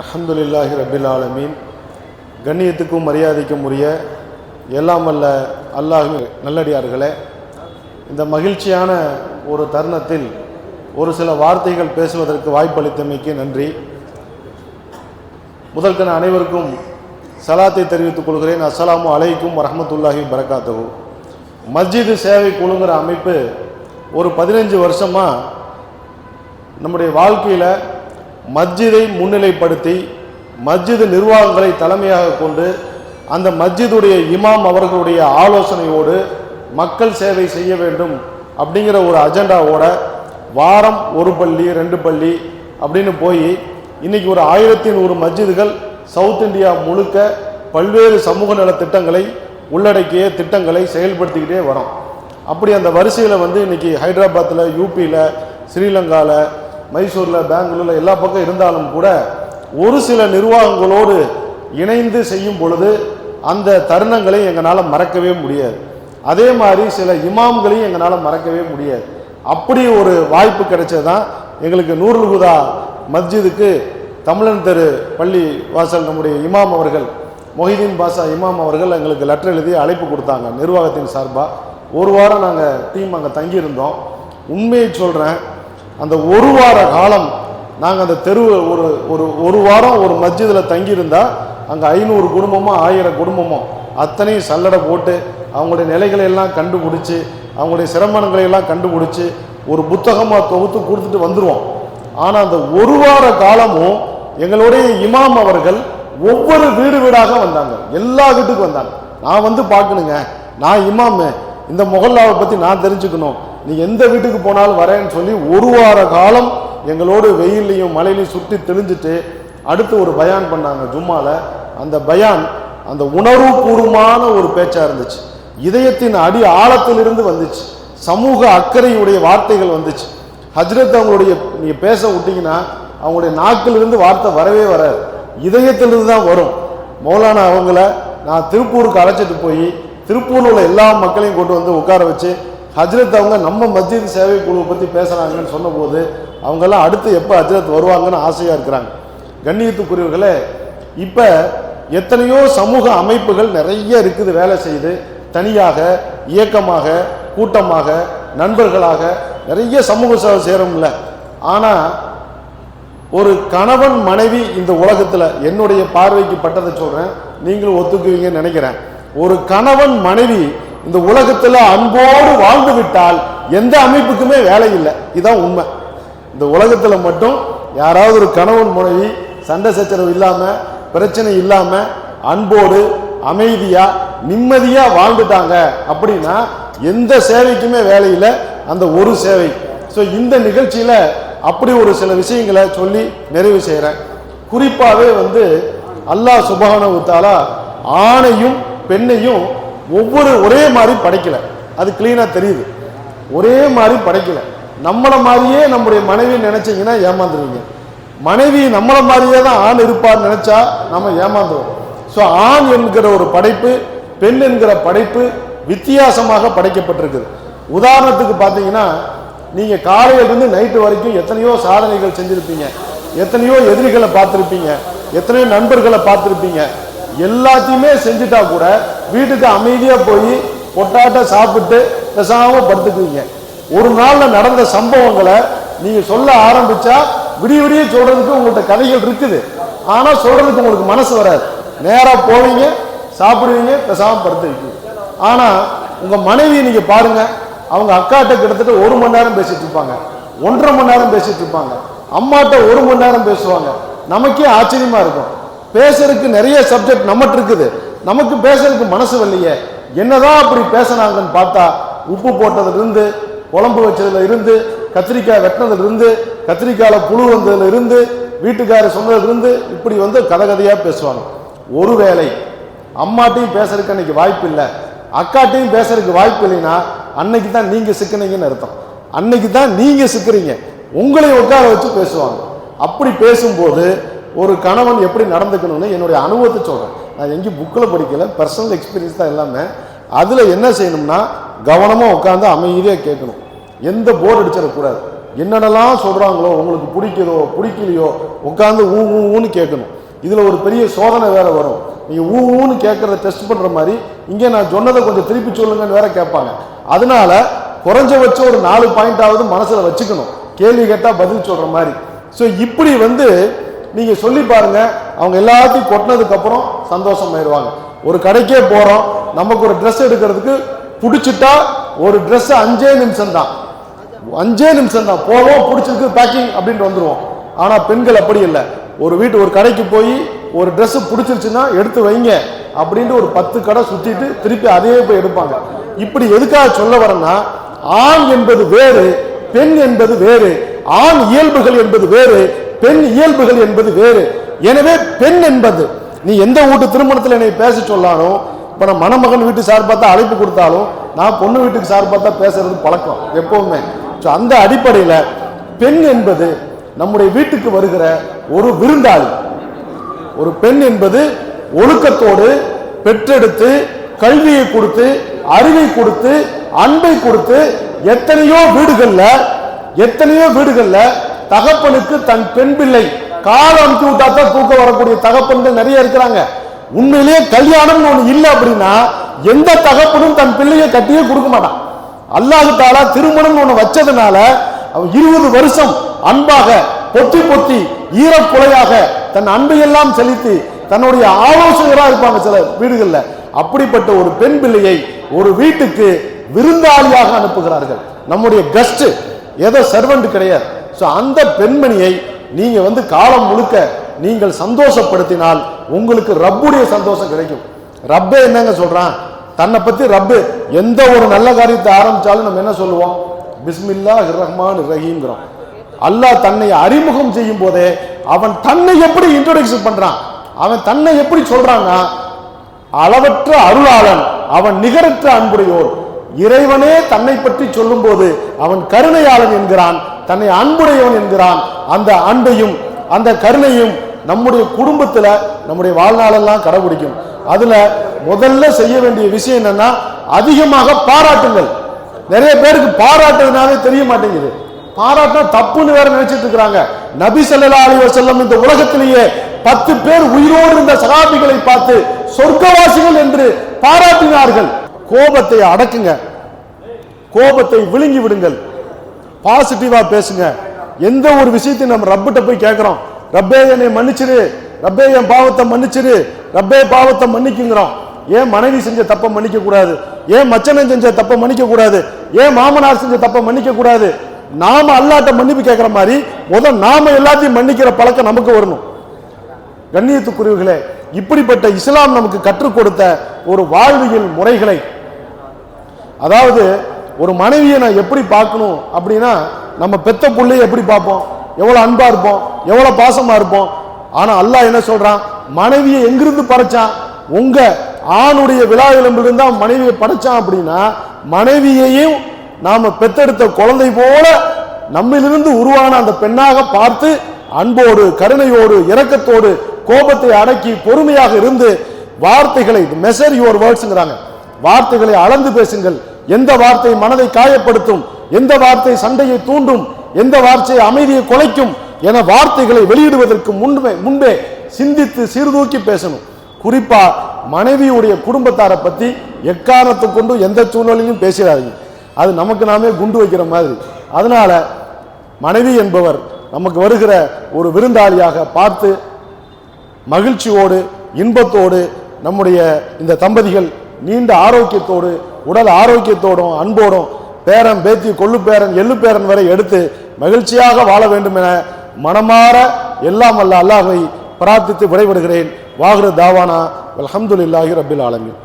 அல்ஹம்துலில்லாஹி ரபில் ஆலமீன். கண்ணியத்துக்கும் மரியாதைக்கும் உரிய எல்லாம் அல்ல அல்லாஹ் நல்லடியார்களே இந்த மகிழ்ச்சியான ஒரு தருணத்தில் ஒரு சில வார்த்தைகள் பேசுவதற்கு வாய்ப்பளித்தமைக்கு நன்றி. முதல்கன அனைவருக்கும் சலாத்தை தெரிவித்துக் கொள்கிறேன். அஸ்ஸலாமு அலைக்கும் வரமத்துல்லாஹி வரகாத்தகு மஸ்ஜிது சேவை குழுங்கிற அமைப்பு ஒரு பதினஞ்சு வருஷமாக நம்முடைய வாழ்க்கையில் மஸ்ஜிதை முன்னிலைப்படுத்தி மஸ்ஜிது நிர்வாகங்களை தலைமையாக கொண்டு அந்த மஸ்ஜிதுடைய இமாம் அவர்களுடைய ஆலோசனையோடு மக்கள் சேவை செய்ய வேண்டும் அப்படிங்கிற ஒரு அஜெண்டாவோட வாரம் ஒரு பள்ளி ரெண்டு பள்ளி அப்படின்னு போய் இன்னைக்கு ஒரு ஆயிரத்தி நூறு மஸ்ஜிதுகள் சவுத் இந்தியா முழுக்க பல்வேறு சமூக நல திட்டங்களை உள்ளடக்கிய திட்டங்களை செயல்படுத்திக்கிட்டே வரோம். அப்படி அந்த வரிசையில் வந்து இன்னைக்கு ஹைதராபாத்தில் யூபியில் ஸ்ரீலங்காவில் மைசூரில் பெங்களூரில் எல்லா பக்கம் இருந்தாலும் கூட ஒரு சில நிர்வாகங்களோடு இணைந்து செய்யும் பொழுது அந்த தருணங்களை எங்களால் மறக்கவே முடியாது. அதே மாதிரி சில இமாம்களையும் எங்களால் மறக்கவே முடியாது. அப்படி ஒரு வாய்ப்பு கிடைச்சதான் எங்களுக்கு நூறுல் குதா மஸ்ஜிதுக்கு தமிழன் தெரு பள்ளி வாசல் நம்முடைய இமாம் அவர்கள் மொஹிதீன் பாஷா இமாம் அவர்கள் எங்களுக்கு லெட்டர் எழுதி அழைப்பு கொடுத்தாங்க நிர்வாகத்தின் சார்பாக ஒரு வாரம் நாங்கள் டீம் அங்கே தங்கியிருந்தோம். உண்மையை சொல்கிறேன் அந்த ஒரு வார காலம் நாங்கள் அந்த தெரு ஒரு ஒரு ஒரு வாரம் ஒரு மஸ்ஜிதில் தங்கியிருந்தா அங்கே ஐநூறு குடும்பமோ ஆயிரம் குடும்பமோ அத்தனையும் சல்லடை போட்டு அவங்களுடைய நிலைகளை எல்லாம் கண்டுபிடிச்சி அவங்களுடைய சிரமங்களை எல்லாம் கண்டுபிடிச்சி ஒரு புத்தகமாக தொகுத்து கொடுத்துட்டு வந்துடுவோம் ஆனால் அந்த ஒரு வார காலமும் எங்களுடைய இமாம் அவர்கள் ஒவ்வொரு வீடு வீடாக வந்தாங்க. எல்லா வீட்டுக்கும் வந்தாங்க. நான் வந்து பார்க்கணுங்க. நான் இமாமு. இந்த முகல்லாவை பற்றி நான் தெரிஞ்சுக்கணும். நீ எந்த வீட்டுக்கு போனாலும் வரேன்னு சொல்லி ஒரு வார காலம் எங்களோடு வெயிலையும் மழையிலையும் சுற்றி தெளிஞ்சிட்டு அடுத்து ஒரு பயான் பண்ணாங்க ஜும்மால. அந்த பயான் அந்த உணர்வுபூர்வமான ஒரு பேச்சா இருந்துச்சு. இதயத்தின் அடி ஆழத்திலிருந்து வந்துச்சு. சமூக அக்கறையுடைய வார்த்தைகள் வந்துச்சு. ஹஜ்ரத் அவங்களுடைய நீங்க பேச விட்டீங்கன்னா அவங்களுடைய நாக்கிலிருந்து வார்த்தை வரவே வராது. இதயத்திலிருந்து தான் வரும். மௌலானா அவங்கள நான் திருப்பூருக்கு அழைச்சிட்டு போய் திருப்பூரில் உள்ள எல்லா மக்களையும் கொண்டு வந்து உட்கார வச்சு ஹஜ்ரத் அவங்க நம்ம மஸ்ஜித் சேவை குழுவை பற்றி பேசுகிறாங்கன்னு சொன்னபோது அவங்கெல்லாம் அடுத்து எப்போ ஹஜ்ரத் வருவாங்கன்னு ஆசையாக இருக்கிறாங்க. கண்ணியத்துக்குரியவர்களே இப்போ எத்தனையோ சமூக அமைப்புகள் நிறைய இருக்குது வேலை செய்து தனியாக இயக்கமாக கூட்டமாக நண்பர்களாக நிறைய சமூக சேவை செய்கிறோம்ல ஆனால் ஒரு கணவன் மனைவி இந்த உலகத்தில் என்னுடைய பார்வைக்கு பட்டதை சொல்கிறேன் நீங்களும் ஒத்துக்குவீங்கன்னு நினைக்கிறேன். ஒரு கணவன் மனைவி இந்த உலகத்தில் அன்போடு வாழ்ந்து விட்டால் எந்த அமைப்புக்குமே வேலை இல்லை. இதுதான் உண்மை. இந்த உலகத்தில் மட்டும் யாராவது ஒரு கணவன் மனைவி சண்டை சச்சரவு இல்லாமல் பிரச்சனை இல்லாமல் அன்போடு அமைதியாக நிம்மதியாக வாழ்ந்துட்டாங்க அப்படின்னா எந்த சேவைக்குமே வேலையில் அந்த ஒரு சேவை. ஸோ இந்த நிகழ்ச்சியில் அப்படி ஒரு சில விஷயங்களை சொல்லி நிறைவு செய்கிறேன் குறிப்பாகவே வந்து அல்லாஹ் சுபஹானஹு தஆலா ஆணையும் பெண்ணையும் ஒவ்வொரு ஒரே மாதிரி படைக்கல. அது கிளீனாக தெரியுது. ஒரே மாதிரி படைக்கல. நம்மளை மாதிரியே நம்முடைய மனைவி நினைச்சீங்கன்னா ஏமாந்துருவீங்க. மனைவி நம்மளை மாதிரியே தான் ஆண் இருப்பார் நினைச்சா நம்ம ஏமாந்துருவோம். ஸோ ஆண் என்கிற ஒரு படைப்பு பெண் என்கிற படைப்பு வித்தியாசமாக படைக்கப்பட்டிருக்குது. உதாரணத்துக்கு பார்த்தீங்கன்னா நீங்கள் காலையிலிருந்து நைட்டு வரைக்கும் எத்தனையோ சாதனைகள் செஞ்சுருப்பீங்க. எத்தனையோ எதிரிகளை பார்த்துருப்பீங்க. எத்தனையோ நண்பர்களை பார்த்துருப்பீங்க. எல்லாத்தையுமே செஞ்சுட்டா கூட வீட்டுக்கு அமைதியாக போய் பொட்டாட்ட சாப்பிட்டு பெசாமல் படுத்துக்குவீங்க. ஒரு நாளில் நடந்த சம்பவங்களை நீங்கள் சொல்ல ஆரம்பிச்சா விடிய விடிய சொல்கிறதுக்கு உங்கள்கிட்ட கதைகள் இருக்குது. ஆனால் சொல்கிறதுக்கு உங்களுக்கு மனசு வராது. நேராக போவீங்க சாப்பிடுவீங்க பெசாமல் படுத்துவீங்க ஆனால் உங்கள் மனைவி நீங்கள் பாருங்கள் அவங்க அக்காட்ட கிட்டத்தட்ட ஒரு மணி நேரம் பேசிட்டு இருப்பாங்க. ஒன்றரை மணி நேரம் பேசிட்டு இருப்பாங்க. அம்மாட்ட ஒரு மணி நேரம் பேசுவாங்க. நமக்கே ஆச்சரியமா இருக்கும். பேசுறதுக்கு நிறைய சப்ஜெக்ட் நம்மகிட்ட இருக்குது. நமக்கு பேசுறதுக்கு மனசு வரலையே. என்னதான் அப்படி பேசுனாங்கன்னு பார்த்தா உப்பு போட்டதுல இருந்து குழம்பு வச்சதுல இருந்து கத்திரிக்காய் வெட்டினதுல இருந்து கத்திரிக்காயில புழு வந்ததுல இருந்து வீட்டுக்காரர் சொன்னதுலேருந்து இப்படி வந்து கதை கதையாக பேசுவாங்க. ஒருவேளை அம்மாட்டையும் பேசுறதுக்கு அன்னைக்கு வாய்ப்பு இல்லை. அக்காட்டையும் பேசுறதுக்கு வாய்ப்பு இல்லைன்னா அன்னைக்கு தான் நீங்கள் சிக்கினீங்கன்னு அர்த்தம். அன்னைக்கு தான் நீங்கள் சிக்கிறீங்க. உங்களை உட்கார வச்சு பேசுவாங்க. அப்படி பேசும்போது ஒரு கணவன் எப்படி நடந்துக்கணும்னு என்னுடைய அனுபவத்தை சொல்கிறேன் நான் எங்கேயும் புக்கில் படிக்கலை. பர்சனல் எக்ஸ்பீரியன்ஸ் தான் எல்லாமே. அதில் என்ன செய்யணும்னா கவனமாக உட்காந்து அமைதியாக கேட்கணும். எந்த போர்டு அடிச்சிடக்கூடாது என்னென்னலாம் சொல்கிறாங்களோ உங்களுக்கு பிடிக்குதோ பிடிக்கலையோ உட்காந்து ஊ ஊன்னு கேட்கணும். இதில் ஒரு பெரிய சோதனை வேறு வரும். நீங்கள் ஊ ஊன்னு கேட்குறத டெஸ்ட் பண்ணுற மாதிரி இங்கே நான் சொன்னதை கொஞ்சம் திருப்பி சொல்லுங்கன்னு வேற கேட்பாங்க. அதனால குறைஞ்சபட்சம் ஒரு நாலு பாயிண்டாவது மனசில் வச்சுக்கணும். கேள்வி கேட்டால் பதில் சொல்கிற மாதிரி. ஸோ இப்படி வந்து நீங்கள் சொல்லி பாருங்கள் அவங்க எல்லாத்தையும் கொட்டினதுக்கப்புறம் சந்தோஷம் சந்தோஷமாயிருவாங்க ஒரு கடைக்கே போறோம் நமக்கு ஒரு ட்ரெஸ் எடுக்கிறதுக்கு பிடிச்சிட்டா ஒரு ட்ரெஸ் அஞ்சே நிமிஷம் தான் அஞ்சே நிமிஷம் தான் போவோம் பிடிச்சிருக்கு பேக்கிங் அப்படின்ட்டு வந்துடுவோம் ஆனா பெண்கள் அப்படி இல்லை. ஒரு வீட்டு ஒரு கடைக்கு போய் ஒரு ட்ரெஸ்ஸு பிடிச்சிருச்சுன்னா எடுத்து வைங்க அப்படின்ட்டு ஒரு பத்து கடை சுற்றிட்டு திருப்பி அதையே போய் எடுப்பாங்க. இப்படி எதுக்காக சொல்ல வரேன்னா ஆண் என்பது வேறு பெண் என்பது வேறு ஆண் இயல்புகள் என்பது வேறு பெண் இயல்புகள் என்பது வேறு. எனவே பெண் என்பது நீ எந்த வீட்டு திருமணத்தில் என்னை பேச சொல்லாலும் இப்போ நான் மணமகன் வீட்டு சார் பார்த்தா அழைப்பு கொடுத்தாலும் நான் பொண்ணு வீட்டுக்கு சார் பார்த்தா பேசுறது பழக்கம் எப்பவுமே. ஸோ அந்த அடிப்படையில் பெண் என்பது நம்முடைய வீட்டுக்கு வருகிற ஒரு விருந்தாளி. ஒரு பெண் என்பது ஒழுக்கத்தோடு பெற்றெடுத்து கல்வியை கொடுத்து அறிவை கொடுத்து அன்பை கொடுத்து எத்தனையோ வீடுகளில் எத்தனையோ வீடுகளில் தகப்பனுக்கு தன் பெண் பிள்ளை. காலம் அனுப்பி விட்டா தான் தூக்கம் வரக்கூடிய தகப்பன்கள் நிறைய இருக்கிறாங்க. உண்மையிலேயே கல்யாணம்னு ஒண்ணு இல்லை அப்படின்னா எந்த தகப்பனும் தன் பிள்ளையை கட்டியே கொடுக்க மாட்டான். அல்லாஹு தாலா திருமணம் ஒண்ணு வச்சதுனால அவன் இருபது வருஷம் அன்பாக பொத்தி பொத்தி ஈரக்குலையாக தன் அன்பையெல்லாம் செலுத்தி தன்னுடைய ஆலோசகராக இருப்பாங்க சில வீடுகளில். அப்படிப்பட்ட ஒரு பெண் பிள்ளையை ஒரு வீட்டுக்கு விருந்தாளியாக அனுப்புகிறார்கள். நம்முடைய கஸ்ட் ஏதோ சர்வெண்ட் கிடையாது. ஸோ அந்த பெண்மணியை நீங்க வந்து காலம் முழுக்க நீங்கள் சந்தோஷப்படுத்தினால் உங்களுக்கு ரப்புடைய சந்தோஷம் கிடைக்கும். ரப்பே என்னங்க சொல்றான்? தன்னை பத்தி ரப்பு எந்த ஒரு நல்ல காரியத்தை ஆரம்பிச்சாலும் நம்ம என்ன சொல்லுவோம்? பிஸ்மில்லா ரஹ்மான் ரஹீம்ங்கிறோம். அல்லாஹ் தன்னை அறிமுகம் செய்யும் போதே அவன் தன்னை எப்படி இன்ட்ரோடக்ஷன் பண்றான்? அவன் தன்னை எப்படி சொல்றான்னா அளவற்ற அருளாளன் அவன் நிகரற்ற அன்புடையோர் இறைவனே தன்னை பற்றி சொல்லும்போது அவன் கருணையாளன் என்கிறான் தன்னை அன்புடையவன் என்கிறான். அந்த அன்பையும் அந்த கருணையும் நம்முடைய குடும்பத்தில் நம்முடைய வாழ்நாளெல்லாம் கடைபிடிக்கும். அதில் முதல்ல செய்ய வேண்டிய விஷயம் என்னன்னா அதிகமாக பாராட்டுங்கள். நிறைய பேருக்கு பாராட்டுறதுனாலே தெரிய மாட்டேங்குது. பாராட்டினா தப்புன்னு வேற நினைச்சிட்டு இருக்கிறாங்க. நபி ஸல்லல்லாஹு அலி வஸல்லம் இந்த உலகத்திலேயே பத்து பேர் உயிரோடு இருந்த சகாபிகளை பார்த்து சொர்க்கவாசிகள் என்று பாராட்டினார்கள். கோபத்தை அடக்குங்க. கோபத்தை விழுங்கி விடுங்கள். பாசிட்டிவா பேசுங்க. எந்த ஒரு விஷயத்தையும் நம்ம ரப்பிட்ட போய் கேட்கிறோம். ரப்பே என்னை மன்னிச்சிரு. ரப்பே என் பாவத்தை மன்னிச்சிரு. ரப்பே பாவத்தை மன்னிக்குங்கிறோம். ஏன் மனைவி செஞ்ச தப்பை மன்னிக்க கூடாது ஏன் மச்சனன் செஞ்ச தப்பை மன்னிக்க கூடாது ஏன் மாமனார் செஞ்ச தப்பை மன்னிக்க கூடாது நாம அல்லாட்ட மன்னிப்பு கேட்கிற மாதிரி முதல் நாம எல்லாத்தையும் மன்னிக்கிற பழக்கம் நமக்கு வரணும். கண்ணியத்துக்குரியவர்களே இப்படிப்பட்ட இஸ்லாம் நமக்கு கற்றுக் கொடுத்த ஒரு வாழ்வியல் முறைகளை அதாவது ஒரு மனைவியை நான் எப்படி பார்க்கணும் அப்படின்னா நம்ம பெத்த பிள்ளையை எப்படி பார்ப்போம்? எவ்வளோ அன்பாக இருப்போம்? எவ்வளோ பாசமாக இருப்போம்? ஆனால் அல்லாஹ் என்ன சொல்கிறான் மனைவியை எங்கிருந்து படைச்சான்? உங்கள் ஆணுடைய விழா எலும்பிலிருந்து தான் மனைவியை படைச்சான் அப்படின்னா மனைவியையும் நாம் பெத்தெடுத்த குழந்தை போல நம்மிலிருந்து உருவான அந்த பெண்ணாக பார்த்து அன்போடு கருணையோடு இரக்கத்தோடு கோபத்தை அடக்கி பொறுமையாக இருந்து வார்த்தைகளை மெசர் யுவர் வேர்ட்ஸ்ங்கிறாங்க வார்த்தைகளை அளந்து பேசுங்கள். எந்த வார்த்தை மனதை காயப்படுத்தும்? எந்த வார்த்தை சண்டையை தூண்டும்? எந்த வார்த்தை அமைதியை குலைக்கும்? என வார்த்தைகளை வெளியிடுவதற்கு முன்பே முன்பே சிந்தித்து சீர்தூக்கி பேசணும். குறிப்பா மனைவியுடைய குடும்பத்தாரை பத்தி எக்காரணத்தை கொண்டு எந்த சூழ்நிலையும் பேசிடாதீங்க. அது நமக்கு நாமே குண்டு வைக்கிற மாதிரி. அதனால மனைவி என்பவர் நமக்கு வருகிற ஒரு விருந்தாளியாக பார்த்து மகிழ்ச்சியோடு இன்பத்தோடு நம்முடைய இந்த தம்பதிகள் நீண்ட ஆரோக்கியத்தோடு உடல் ஆரோக்கியத்தோடும் அன்போடும் பேரன் பேத்தி கொள்ளு பேரன் எள்ளு பேரன் வரை எடுத்து மகிழ்ச்சியாக வாழ வேண்டும் என மனமாற எல்லாம் அல்ல அல்லாஹை பிரார்த்தித்து விடைபெறுகிறேன். வாகுரு தாவானா அலமதுல்லாஹி ரபில் ஆலமின்.